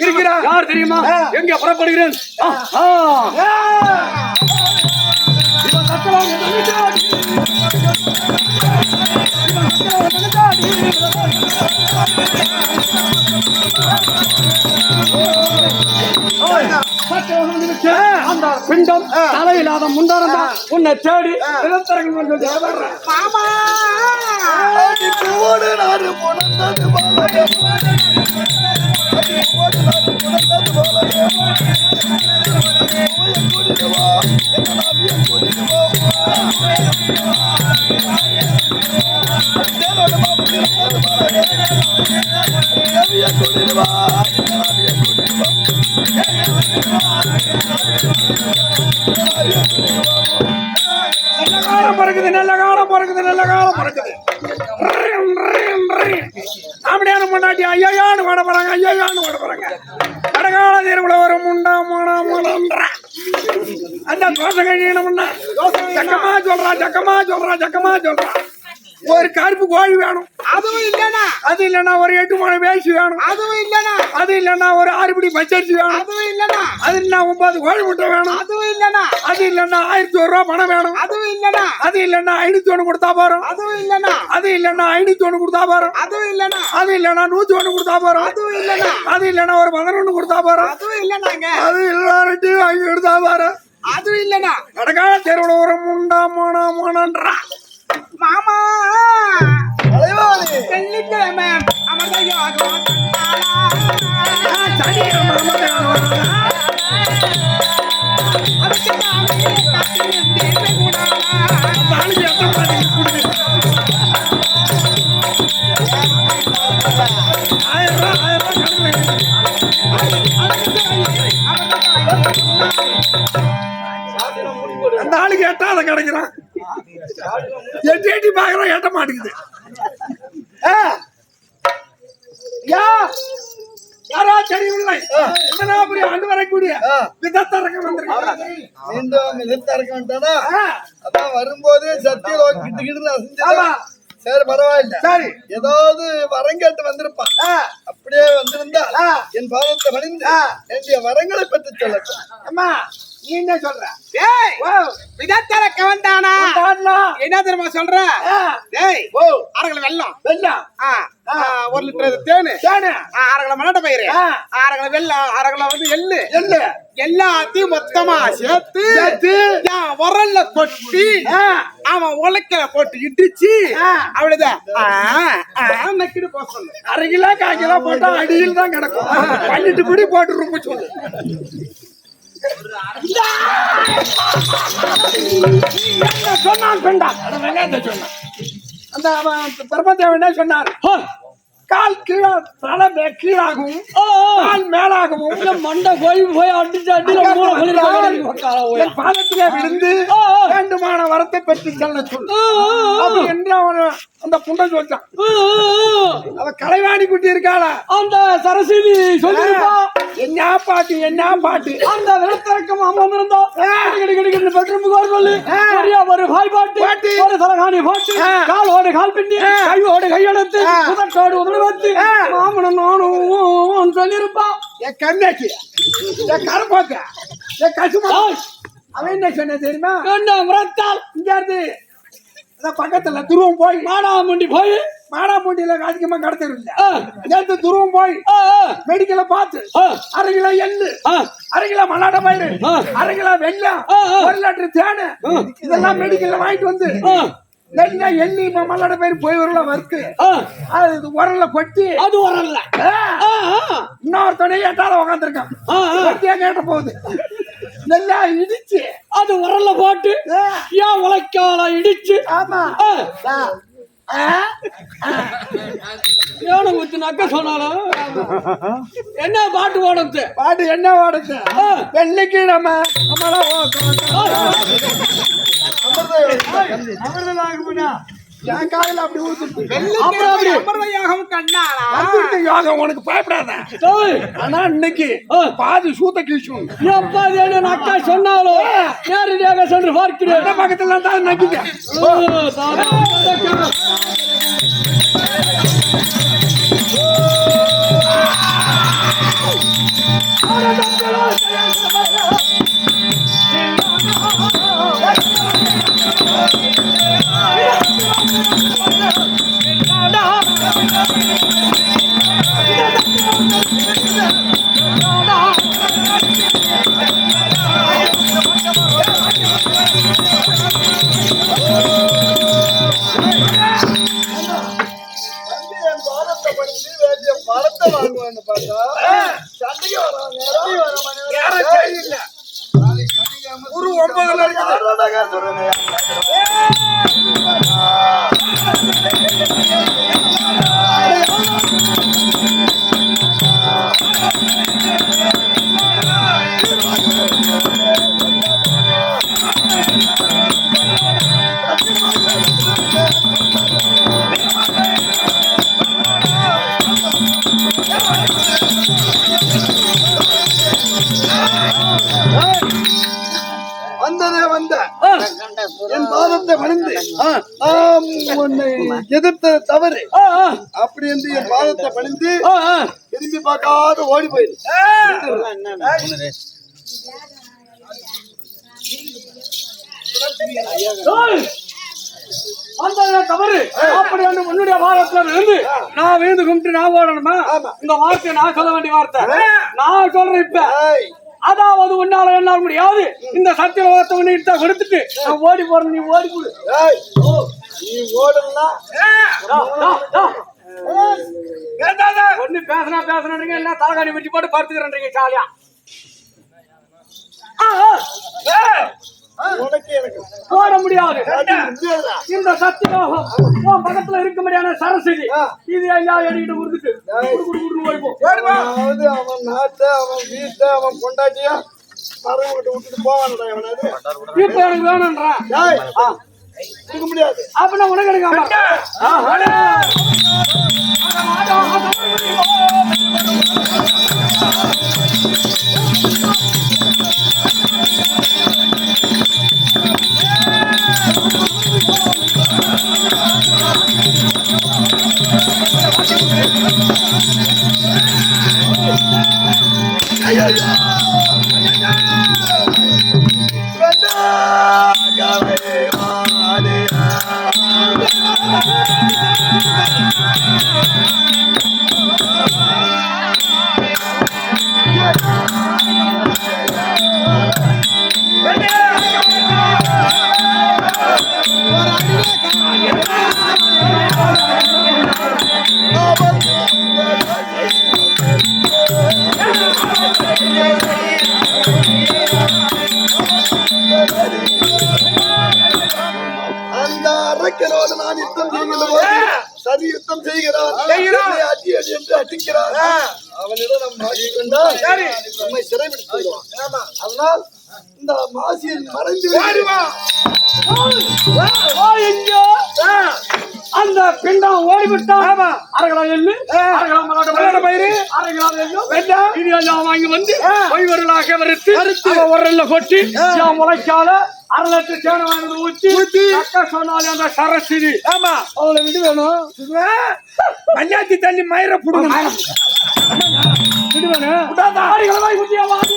இருக்கிறார் யார் தெரியுமா? எங்கே புறப்படுகிறேன்? ஆ, ஆ. அந்த பிண்டம் தலையில்லாத முண்டாரம் தான். உன்னை தேடி நிலத்தரங்கு வந்து தேடுறேன். அடிப்போடு நாடு புணர்ந்தது போலவே. அடிப்போடு நாடு புணர்ந்தது பிடி பச்சரிசி வேணும் அதுவும் இல்லனா அது இல்லைன்னா ஒன்பது கோழி முட்டை வேணும்? அதுவும் இல்லனா அது இல்லைன்னா ஆயிரத்தி ஒரு ரூபா பணம் வேணும். அதுவும் இல்லனா அது இல்லைன்னா ஐநூத்தி ஒண்ணு கொடுத்தா போறோம். அதுவும் இல்லனா அது இல்லைன்னா ஐநூத்தி ஒண்ணு கொடுத்தா போறோம். அதுவும் இல்லனா அது இல்லைன்னா நூத்தி ஒண்ணு கொடுத்தா போறோம். அதுவும் இல்லனா அது இல்லைன்னா ஒரு பதினொன்னு கொடுத்தா போறோம். அதுவும் இல்லனாங்க அது எல்லார்ட்டையும் வாங்கி கொடுத்தா போறோம். அதுவும் இல்லனா கடகால தெருவுல ஒரு முண்டா மோனா மோனன்றா. மாமா. தலைவாணி, கிடைக்கிறான். எட்டி எட்டி பாக்குறான் எட்ட மாட்டேங்குது. ஆ. யா! யாரா தெரியவில்லை. மனாபுரி ஆண்டு வரக்கூடிய விதத்தரகம் வந்திருக்காங்க மீண்டும் வேண்டானா ஆ. அதான் வரும்போது சத்தியம் கிட்டு கிட்டு ஆமா. அசிஞ்சது சரி பரவாயில்ல. சரி. ஏதாவது வரம் கேட்டு வந்திருப்பான். அப்படியே வந்திருந்தா. என் பாதத்தை பணிந்து. என்னுடைய வரங்களை பற்றி சொல்லட்டும். அம்மா நீ என்ன சொல்ற? டேய்! ஓ விதத்தரக்க வந்தானா தாண்டா. என்ன தெரியுமா சொல்ற. டேய் ஓ. அரைக்கில வெல்லம். ஆ, ஒரு லிட்டர் தேனு. தானே. ஆ, அரை கிலோ மல்லாட்ட பயிறு. ஆ. அரை கிலோ வெல்லம் அரை கிலோ வந்து எள்ளு. எள்ளு. எல்லாத்தையும் மொத்தமா சேர்த்து சேர்த்து. என் உரல்ல கொட்டி. அவன் உலக்கல போட்டு இடிச்சு. அவ்வளவுதான். நக்கிட்டு போக சொல்லு. அரை கிலோ கால் கிலோ போட்டா அடியில் தான் கிடக்கும். பன்னெண்டு பிடி போட்டு ரொம்ப சொல்லு. சொன்னான் சொன்னான்? அந்த பிரம்மதேவன் என்ன சொன்னார் கால் கீழே தலை கீழாகவும் கால் மேலாகவும். மண்டை போய் போய். அடிச்சு என் பாதத்திலே விழுந்து வேண்டுமான வரத்தை பெற்று செல்ல சொல்லு என்று அவன் அந்த புண்டை சொல்லிட்டான். அவ கலைவாணி குட்டி இருக்காளா. அந்த சரஸ்வதி சொல்லிருப்பா என்ன பாட்டு என்ன பாட்டு? அந்த விளத்திறக்கம் அம்மம் இருந்தா? கிடி கிடி கிடி பெட்ரூம் கோர் சொல்லி ஒரு பாய் பாட்டு. ஒரு தலகாணி பாட்டு. காலோடு கால் பின்னி கையோடு கையெடுத்து ஆ. உதட்டோடு நானும் சொல்லிருப்பா என் கண்ணாச்சி. என் கரப்பாக்க. என் கசுமா. அவன் என்ன சொன்ன தெரியுமா? கண்ட முறத்தால் இங்க இருந்து. பக்கத்துல துருவம் போய். மாடாமுண்டி போய். மாடாப்பூண்டியில அதிகமா கடத்தல. நேற்று துருவம் போய். மெடிக்கல பார்த்து. அரை கிலோ எள்ளு. அரை கிலோ மல்லாட்ட பயிறு. அரை கிலோ வெள்ளம். ஒரு லிட்டர் தேனு. இதெல்லாம் மெடிக்கல்ல வாங்கிட்டு வந்து. நல்லா எள்ளி ம- மல்லாட்ட பயிர் போய் வரல வறுத்து. அது உரல்ல கொட்டி அது ஆ, ஆ. இன்னொருத்தனே எட்டால ஆ. கொட்டியா கேட்ட போகுது. நல்லா இடிச்சு. அது உரல்ல போட்டு ஏன் உழைக்கால இடிச்சு? ஆமா. ஏன ஊத்துனாக்க சொன்னாலும் என்ன பாட்டு ஓடுறது பாட்டு என்ன ஓடுது ஆ. வெள்ளிக்கிழமை நம்மளாம் என் காதல அப்படி ஊத்துட்டு வெள்ளி அமர்வ யாகம் கண்ணாடா அமர்வ யாகம் பாதி சூத்த கிழிச்சு என்ன அக்கா சொன்னாலோ? நேரடியாக சென்று பார்க்கிறேன். அந்த பக்கத்துல தான் நக்கிக்க. பார்த்தா சண்டைக்கு வர நேரம். உன்னை எதிர்த்த தவறு. அப்படி என்று என் பாதத்தை பணிந்து. திரும்பி பார்க்காத ஓடி போயிரு. தவறு. அப்படி வந்து உன்னுடைய வாரத்துல இருந்து நான் வீந்து கும்பிட்டு நான் ஓடணுமா? இந்த வார்த்தை நான் சொல்ல வேண்டிய வார்த்தை. நான் சொல்றேன் இப்ப. அதாவது உன்னால என்னால் முடியாது. இந்த சத்திய வார்த்தை உன்னிட்ட கொடுத்துட்டு நான் ஓடி போறேன். நீ ஓடி போடு. நீ. வேண்டாத. ஒண்ணு பேசுனா பேசுறீங்க என்ன தலைகாணி வச்சு போட்டு படுத்துக்கிறேன்றீங்க ஜாலியா. ஓட முடியாது. இந்த சத்தியோகம் உன் பக்கத்துல இருக்க முடியாத சரஸ்வதி இது ஐயா எடிக்கிட்டு போ. அதாவது அவன் நாட்டை அவன் வீட்டை அவன் கொண்டாட்டியா விட்டு விட்டுட்டு போவானடா இப்ப எனக்கு வேணும்ன்றான் இருக்க முடியாது. அப்ப நான் உனக்கு எடுக்காம ஆ, அடே. அட, அட, அட. அந்த அவ உரல்ல கொட்டி முளைக்கால அரை லிட்டர் சேனை வாங்கி ஊத்தி ஊத்தி. அக்கா சொன்னாலே அந்த சரஸ்வதி. ஆமா. அவளை விடு வேணும் பஞ்சாயத்து தள்ளி மயிர புடுங்க. விடு வேணும் ஆடிகளை வாங்கி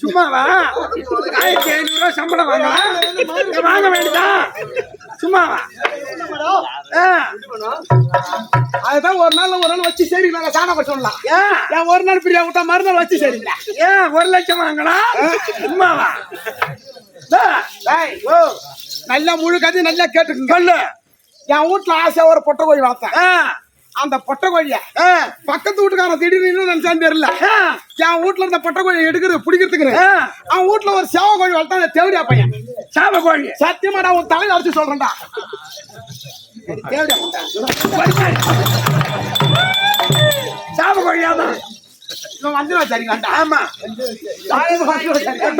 சும்மாவா? ஆயிரத்தி ஐநூறு ரூபாய் சம்பளம் வாங்கலாம் வாங்க வேண்டாம் சும்மாவா? அதுதான் ஒரு நாள் ஒரு நாள் வச்சு சரி நாங்க சாணம் சொல்லலாம் ஏன் ஒரு நாள் பிரியா விட்டா மறுநாள் வச்சு சரிங்களா ஏன் ஒரு லட்சம் வாங்கலாம் சும்மாவா? நல்லா முழு கதை நல்லா கேட்டுக்குங்க. சொல்லு. என் வீட்டுல ஆசையா ஒரு பொட்டை கோழி வளர்த்தேன். அந்த பொட்டை கோழிய பக்கத்து வீட்டுக்காரன் திடீர்னு இன்னும் நினைச்சான்னு தெரியல. என் வீட்டுல இருந்த பொட்டை கோழி எடுக்கிறது பிடிக்கிறதுக்கு. அவன் வீட்டுல ஒரு சேவ கோழி வளர்த்தான் தேவடியா பையன். சாப கோழி சத்தியமாடா உன் தலையில அடிச்சு சொல்றேன்டா. சாப கோழியாதான் இவன் வந்து சரிங்களாண்டா ஆமா.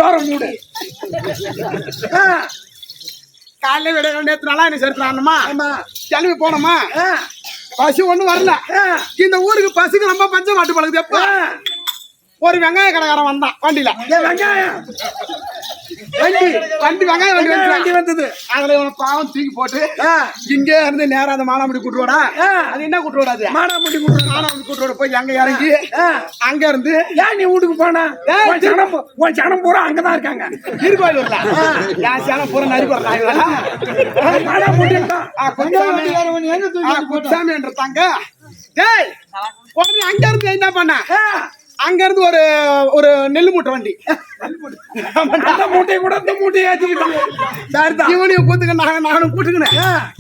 டோரம் மூடு. காலையில விட நேற்று நல்லா என்ன சேர்த்துறான்மா கிளம்பி போனோமா பசு ஒண்ணும் வரல. இந்த ஊருக்கு பசுக்கு ரொம்ப பஞ்சம் மாட்டு பழகுது. எப்ப. ஒரு வெங்காய கடைக்காரன் வந்தான் வண்டியில. வெங்காயம். வண்டி வண்டி வெங்காய வண்டி வண்டி வந்தது. அதுல இவனை பாவம் தூக்கி போட்டு இங்கே இருந்து நேரா அந்த மானாமடி கூட்டுவோடா. அது என்ன கூட்டுவோடாது மானாமட்டி கொடுக்குறான் மானாமடி கூட்டுவோட போய் அங்க இறங்கி. அங்க இருந்து ஏன் நீ வீட்டுக்கு போன? ஜனம் உன் ஜனம் பூரா அங்கதான் இருக்காங்க. திருக்கோயில் வரல என் சேலம் பூரா நரி தான். குச்சாமி என்றாங்க டேய் உடனே அங்க இருந்து என்ன பண்ண? அங்க இருந்து ஒரு ஒரு நெல் மூட்டை வண்டி. அந்த மூட்டையை கூட இந்த மூட்டையை ஏத்திக்கிட்டாங்க சரிதான் இவனையும் கூத்துக்க நாங்க நானும் கூட்டுக்கினேன்.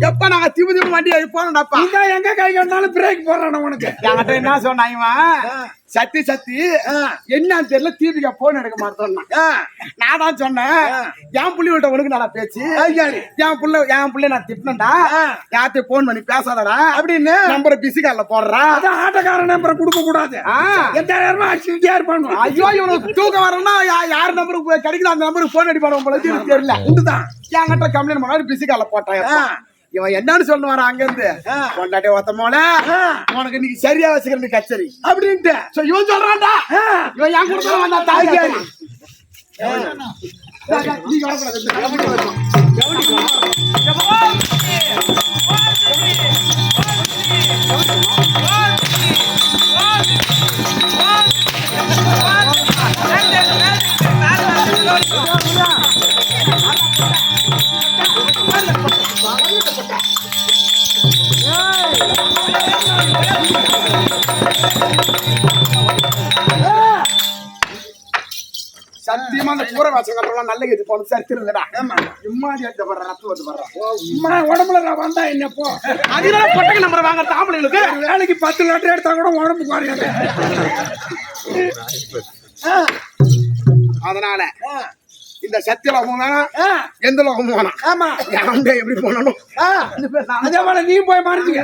எப்ப நாங்க திபு திபு வண்டி போனோம்டாப்பா இதான் எங்க கை கண்டாலும் பிரேக் போடுறான் உனக்கு. என்கிட்ட என்ன சொன்னா இவன் சத்தி சத்தி. என்னன்னு தெரியல. தீபிகா போன் எடுக்க மாட்டோம்னா நான் தான் சொன்னேன். என் புள்ளி விட்ட உனக்கு நல்லா பேச்சு. என் புள்ள என் புள்ள நான் திட்டினேன்டா யார்கிட்ட போன் பண்ணி பேசாதடா. அப்படின்னு? நம்பரை பிசி கார்ல போடுறா. அதான் ஆட்டக்காரன் நம்பரை கொடுக்க கூடாது. எட்டாயிரம் ஆக்சிடென்ட் இருப்பான் ஐயோ இவனுக்கு தூக்கம் வரணும்னா யார் நம்பருக்கு போய் கிடைக்குதோ அந்த நம்பருக்கு போன் அடிப்பான உங்களுக்கு தெரியல. உண்டுதான். என்கிட்ட கம்ப்ளைண்ட் பண்ணாரு பிசி கார்ல போட்டான். எப்பா. இவன் என்னன்னு சொல்ல வரான் அங்க இருந்து கொண்டாட்டி ஒத்த மோல உனக்கு இன்னைக்கு சரியா வச்சுக்கிறது கச்சேரி. அப்படின்ட்டு. சோ இவன் சொல்றான்டா. இவன் என் கூட வந்தா தாய் கேட்கணும். நீங்க வரக்கூடாது. சத்தியமா அந்த வாசம் கட்டுறோம் நல்ல கெட்டு போன சரித்திரம் இல்லடா இம்மாடி அடிச்ச படுற ரத்தம் வந்து படுற அம்மா உடம்புல நான் வந்தா என்ன போ? அதனால பொட்டக்க நம்பர் வாங்க ஆம்பளைங்களுக்கு ஒரு வேலைக்கு பத்து லிட்டர் எடுத்தா கூட உடம்பு குறையாது அதனால இந்த சத்திய லோகம் வேணாம் ஆ, எந்த லோகமும் வேணாம். ஆமா. யாருங்க எப்படி போனாலும். அதே போல நீ போய் மறைஞ்சுக்க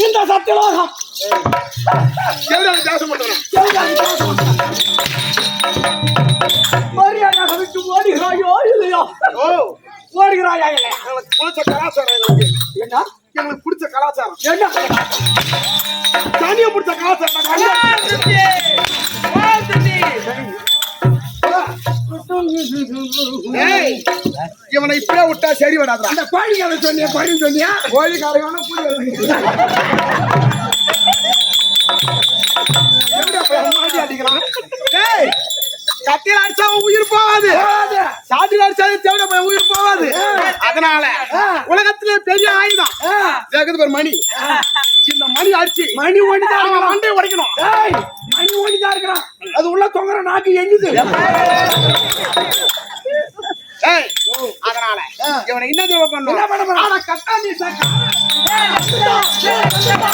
இந்த மரியாதை விட்டு ஓடுகிறாயோ இல்லையோ? ஓ. ஓடுகிறாயா இல்லையா பிடிச்ச கலாச்சாரம் எங்களுக்கு. என்ன? எங்களுக்கு பிடிச்ச கலாச்சாரம். என்ன? தனியா பிடிச்ச கலாச்சாரம். இவனை இப்படியே விட்டா சரி வராதுடா. அந்த கோழிக்கார சொன்னியா கோழி சொன்னியா? கோழிக்காரன் அடிக்கிறான்? கத்தியில அடிச்சா உயிர் போகாது. சாட்டில அடிச்சாலே தேவையா போய் உயிர் போகாது. அதனால உலகத்திலே பெரிய ஆயுதம். ஜெகது மணி. இந்த மணி அடிச்சு மணி ஒண்டிதான் அவன் மண்டையை உடைக்கணும். ஏய் மணி ஒண்டிதான் இருக்கிறான் அது உள்ள தொங்குற நாக்கு எங்குது ஏய், அதனால இவனை என்ன தெரியுமா பண்ணும் என்ன பண்ண போறான்? அவனை கட்டாந்தி சாக்கா கூப்பிடுறான்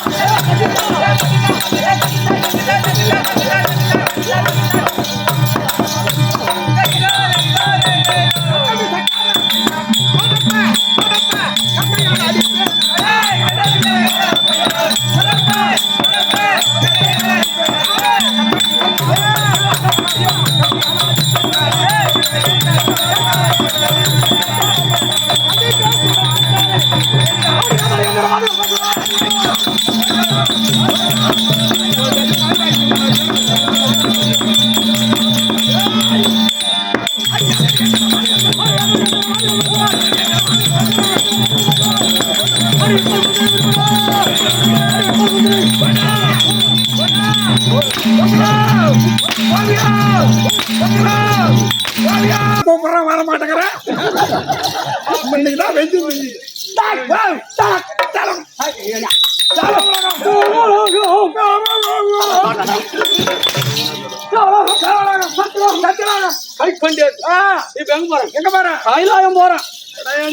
சத்திரம். ஆ, இப்ப எங்க போறேன் எங்க பாரு கைலாயம் போறேன்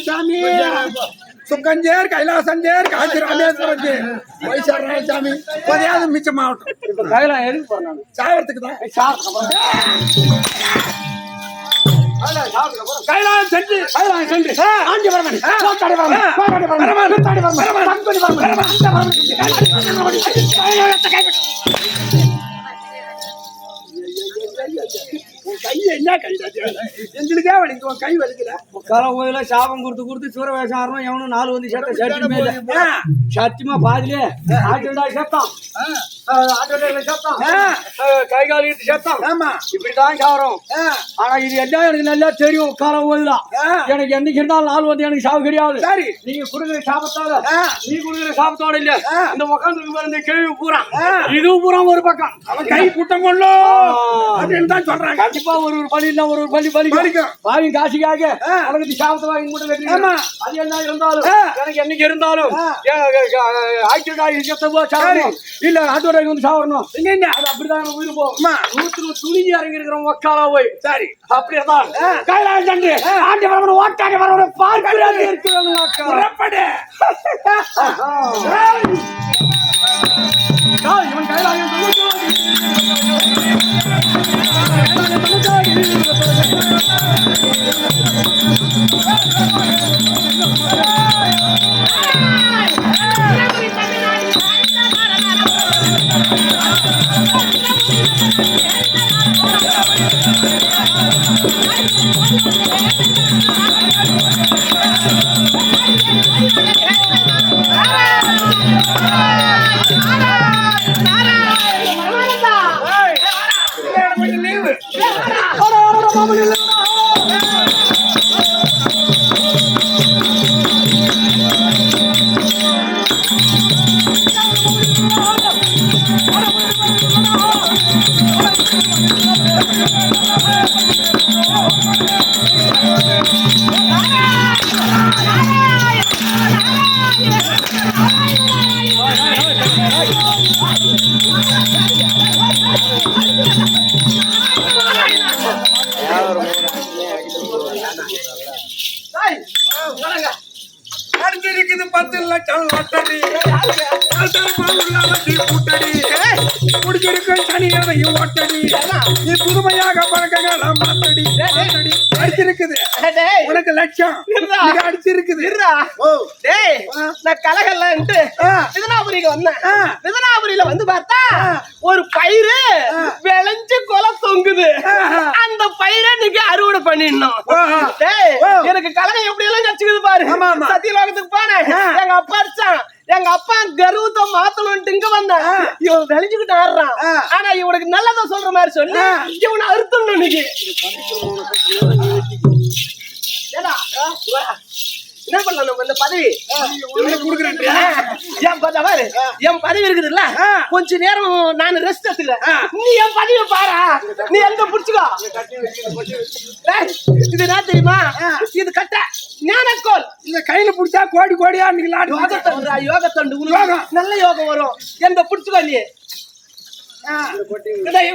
சாமி சுக்கஞ்சேர் கைலாசஞ்சேர் காஞ்சி ராமேஸ்வரம் வைசாரண சாமி கொதையாவது மிச்சம் மாவட்டம் இப்ப கைலாயம் எதுக்கு போறேன் நான் சாவறதுக்கு தான் கைலாயம் சென்று கைலாயம் சென்று ஆண்டி வரமணி கோத்தாடி வரமணி கோத்தாடி வரமணி, கோத்தாடி வரமணி தங்கடி வரமணி உன் கை என்ன கை எங்களுக்கே வலிக்கு உன் கை வலிக்கல கால கோயில சாபம் கொடுத்து கொடுத்து சூர வேஷம் எவனும் நாலு வந்து சேர்த்த சட்டி மேல. ஆ, சத்தியமா பாதிலே. ஆட்டுடா சேர்த்தான். கை கால் இட்டு சேர்த்தான் ஆமா இப்படிதான் சாவரம் ஆனா இது எல்லாம் எனக்கு நல்லா தெரியும் கோயில் ஆ. எனக்கு என்னைக்கு இருந்தாலும் நாள் வந்து எனக்கு சாவு கிடையாது சரி நீங்க கொடுக்குற சாபத்தால ஆ. நீ கொடுக்குற சாபத்தோட இல்ல. இந்த உட்காந்துருக்கு பாரு இந்த கேள்வி பூரா. இதுவும் பூரா ஒரு பக்கம் அவன் கை குட்டம் கொள்ளோ அப்படின்னு தான் சொல்றாங்க கண்டிப்பா ஒரு ஒரு பலி இல்ல ஒரு ஒரு பலி பலி பலிக்கும். வாங்கி காசுக்காக. அவனுக்கு சாபத்தை வாங்கி ஆமா. அது என்ன இருந்தாலும். எனக்கு என்னைக்கு இருந்தாலும். ஆக்சிடென்ட் ஆகி சாவணும் இல்ல ஆட்டோட வந்து சாவணும் இங்க என்ன? அது அப்படிதான் உயிர் போகும். நூத்துக்கு துணிஞ்சு இறங்கி இருக்கிறவன் ஒக்காலா போய். சரி. அப்படியேதான். கைலாயம் சென்று ஆண்டி வரவன ஓட்டாண்டி வரவன பார்க்கிறாங்க இருக்கிறவன் அக்கா புறப்படு இவன் கைலாயம் Thank you. குடிச்சிருக்க சனியதையும் ஒட்டடி நீ புதுமையாக பழக்கங்கள மாத்தடி மாத்தடி. அடிச்சிருக்குது. உனக்கு லட்சம் அடிச்சிருக்குது. டேய் நான் கலகல்லன்ட்டு ஆ. மிதனாபுரிக்கு வந்தேன். ஆ. மிதனாபுரியில வந்து பார்த்தா ஒரு பயிறு விளைஞ்சு கொலை தொங்குது. அந்த பயிரை நீங்க அறுவடை பண்ணிடணும். எனக்கு கலகம் எப்படி எல்லாம் கச்சுக்குது பாரு. சத்தியலோகத்துக்கு போனேன். எங்க அப்பா அடிச்சான். எங்க அப்பா கர்வத்தை மாத்தணும்ட்டு இங்க வந்தேன். இவன் விளைஞ்சுக்கிட்டு ஆடுறான். ஆனா இவனுக்கு நல்லதா சொல்ற மாதிரி சொல்லி. இவனை அறுத்தணும் இன்னைக்கு. என்ன பண்ணலாம் நம்ம இந்த பதவி? கொடுக்குறேன். என் பதவி என் பதவி இருக்குதுல்ல? கொஞ்ச நேரம் நான் ரெஸ்ட் எடுத்துக்கிறேன். நீ என் பதவியை பாரா. நீ எங்க புடிச்சுக்கோ. இது என்ன தெரியுமா? இது கட்ட. ஞானக்கோல் இந்த கையில புடிச்சா கோடி கோடியா லாட்டு யோக தண்டுடா, யோக தண்டு உனக்கு. நல்ல யோகம் வரும். எந்த புடிச்சுக்கோ நீ.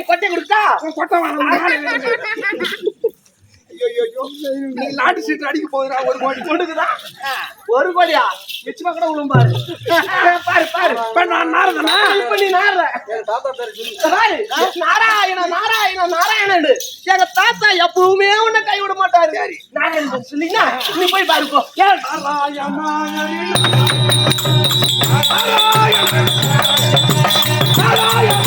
கொட்டை கொடுத்தா? கொட்டை வாங்க நீ லாட்டு சீட் அடிக்க போகுதுடா ஒரு கோடி கொடுக்குதா ஒரு கோடியா? நிச்சயமா கூட விழும் பாரு. பாரு பாரு. இப்ப நான் நாரதனா? இப்ப நீ பாரு, நாராயண நாராயண நாராயணன். எங்க தாத்தா எப்பவுமே உன்னை கை விட மாட்டாரு. நாராயணன் சொன்னீங்கன்னா நீ போய் பாரு போ. ஏன் நாராயண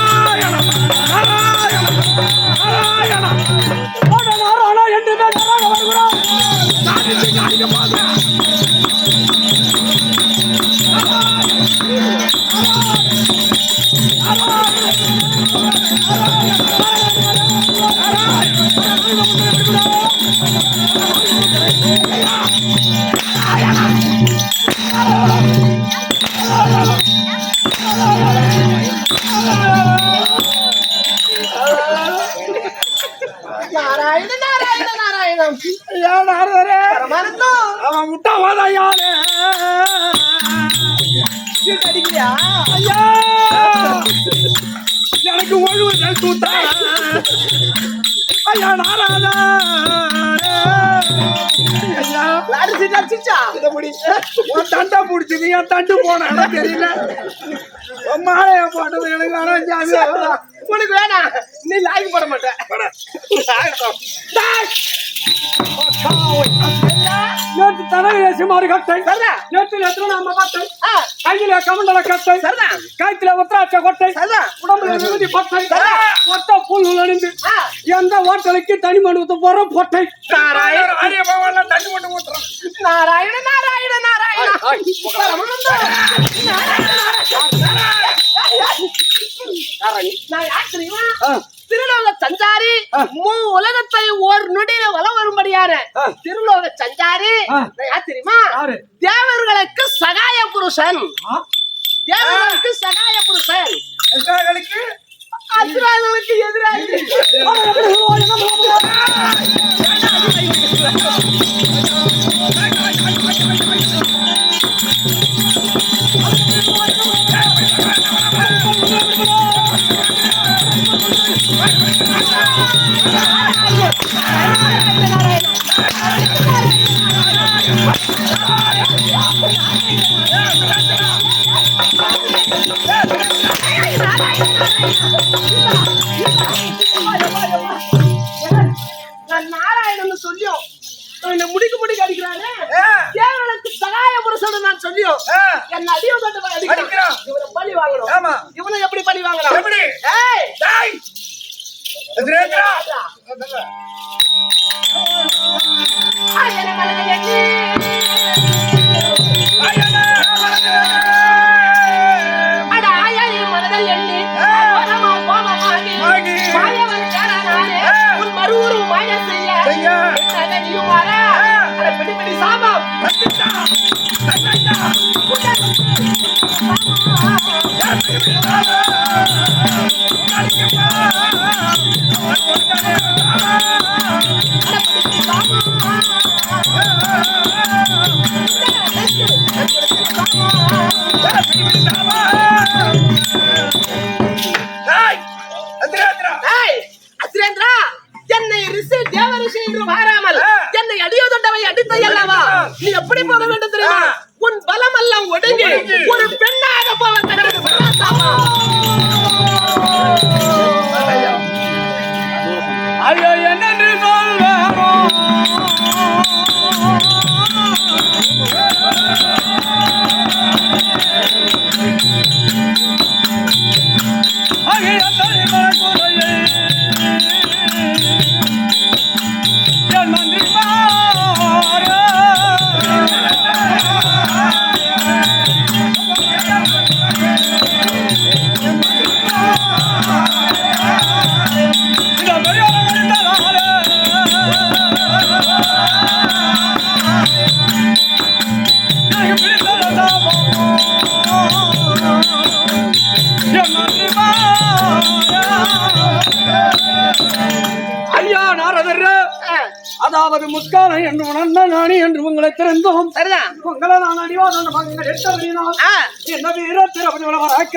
போட்டது எனக்கு வேணாம் சாமி உனக்கு வேணாம் நீ லாய்க்கு போட மாட்டேன் நேற்று தனவேசி மாறு கட்டை. நேற்று நேற்று நம்ம கட்டை. கையில கமண்டல கட்டை. சரிதான். கழுத்துல உத்தராட்ச கொட்டை. சரிதான். உடம்புல விபூதி பட்டை சரிதான். ஒத்த புல் ஆ. எந்த ஹோட்டலுக்கு தனி மணி ஊத்த போற பொட்டை நாராயண. ஆரிய பகவான் தண்ணி மட்டும் ஊத்துறான். நாராயண நாராயண நாராயண. பரமானந்தம். நாராயணி. நான் யார் தெரியுமா? திருலோக சஞ்சாரி மூ உலகத்தை ஓர் நொடியில வலம் வரும்படியான திருலோக சஞ்சாரி. தெரியுமா? தேவர்களுக்கு சகாய புருஷன். தேவர்களுக்கு சகாய புருஷன். எங்களுக்கு அசுராதனுக்கு எதிராக.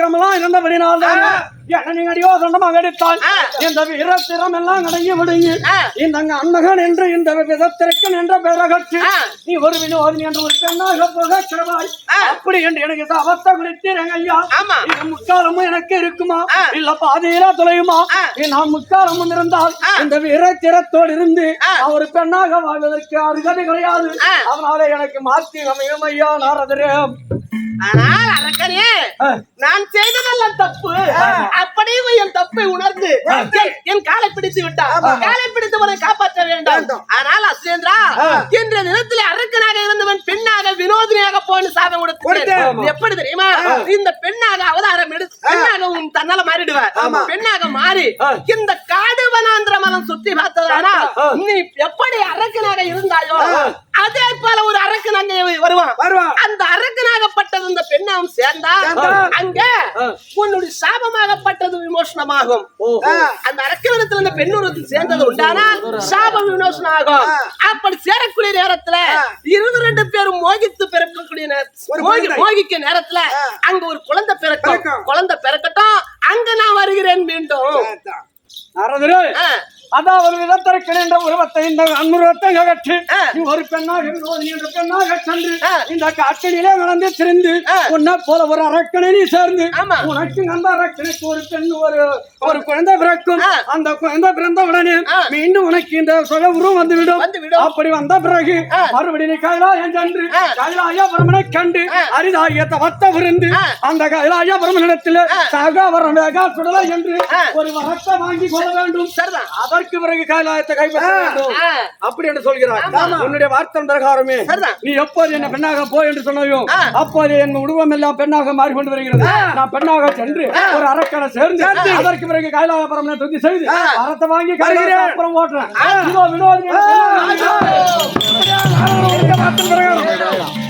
ஆக்கிரமெல்லாம் இருந்தபடினால் என்ன அடிவாதமாக எடுத்தால் ஆ. இந்த வீர திறம் எல்லாம் அடங்கி விடுங்க. இந்த அன்னகன் என்று இந்த விதத்திற்கு என்ற பெறகற்று ஆ. நீ ஒரு வினோதினி என்று ஒரு பெண்ணாக போக கிடவாய் ஆ. அப்படி என்று எனக்கு அவஸ்தை குளித்தீரங்க ஐயா. இது முக்காலமும் எனக்கு இருக்குமா. இல்ல பாதியில தொலையுமா நான் முக்காலமும் இருந்தால். இந்த வீர திறத்தோடு இருந்து ஒரு பெண்ணாக வாழ்வதற்கு அருகதை கிடையாது. அதனால எனக்கு மாற்றி அமையும் ஐயா நாரதரே ஆனால் அரக்கனே. நான் செய்ததெல்லாம் தப்பு அப்படியும் என் தப்பை உணர்ந்து என்- காலை பிடித்து விட்டார் காலை பிடித்தவனை காப்பாற்ற வேண்டும். ஆனால் அசுரேந்திரா இன்றைய தினத்தில் அரக்கனாக இருந்தவன் பெண்ணாக வினோதினியாக சாபம் கொடுத்து கொடுத்தேன். எப்படி தெரியுமா? இந்த பெண்ணாக அவதாரம் எடுத்து பெண்ணாக உன் தன்னால மாறிடுவார். பெண்ணாக மாறி இந்த காடு வனாந்திர மலம் சுத்தி பார்த்ததானா நீ எப்படி அரக்கனாக இருந்தாயோ அதே போல ஒரு அரக்கன் அங்கே வருவான். அந்த அரக்கனாகப்பட்டது இந்த பெண்ணாவும் சேர்ந்தா அங்க உன்னுடைய சாபமாகப்பட்டது விமோசனமாகும். அந்த அரக்கனிடத்துல இந்த பெண்ணுறத்தில் சேர்ந்தது உண்டானா சாபம் விமோசனம் ஆகும் அப்படி சேரக்கூடிய நேரத்துல இருபது ரெண்டு பேரும் மோகித்து பிறக்கக்கூடிய மோகிக்க நேரத்துல அங்க ஒரு குழந்தை பிறக்கும். குழந்தை பிறக்கட்டும். அங்க நான் வருகிறேன் மீண்டும். அதாவது விதத்திற்கு என்ற உருவத்தை இந்த அன்னுருவத்தை அகற்றி. நீ ஒரு பெண்ணாக இருந்தோம் நீ என்ற பெண்ணாக சென்று. இந்த காட்டிலே நடந்து திரிந்து. உன்னை போல ஒரு அரக்கனை நீ சேர்ந்து. உனக்கு அந்த அரக்கனுக்கு ஒரு பெண் ஒரு ஒரு குழந்தை பிறக்கும். அந்த குழந்தை பிறந்த உடனே ஆ. மீண்டும் உனக்கு இந்த சுக உருவம் வந்துவிடும். அப்படி வந்த பிறகு ஆ. மறுபடி நீ கைலாயம் சென்று. கைலாய பிரமனை கண்டு. அரிதாகிய தவத்த விருந்து. அந்த கைலாய பிரமனிடத்தில் ஆ. சகாவரம் வேகா சுடலை என்று. ஒரு வரத்தை வாங்கி கொள்ள வேண்டும் சரிதான் அதற்கு பிறகு கைலாயத்தை கைப்பற்ற வேண்டும். அப்படி என்று சொல்கிறார். உன்னுடைய வார்த்தை பிரகாரமே. நீ எப்போது என்ன பெண்ணாக போ என்று சொன்னையோ ஆ. அப்போது என் உருவம் எல்லாம் பெண்ணாக மாறிக்கொண்டு வருகிறது. நான் பெண்ணாக சென்று ஒரு அரக்கனை சேர்ந்து அதற்கு பிறகு கைலாய பரமனை துதி செய்து வரத்தை வாங்கி கைலாய அப்புறம் ஓட்டுறேன்.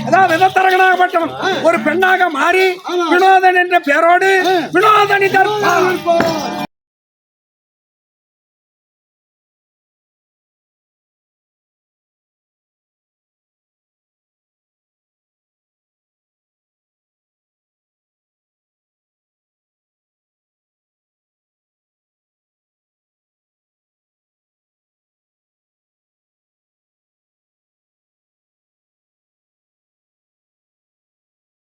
அதான் விதத்தரகனாகப்பட்டவன் ஒரு பெண்ணாக மாறி வினோதன் என்ற பெயரோடு வினோதனி தர்பார்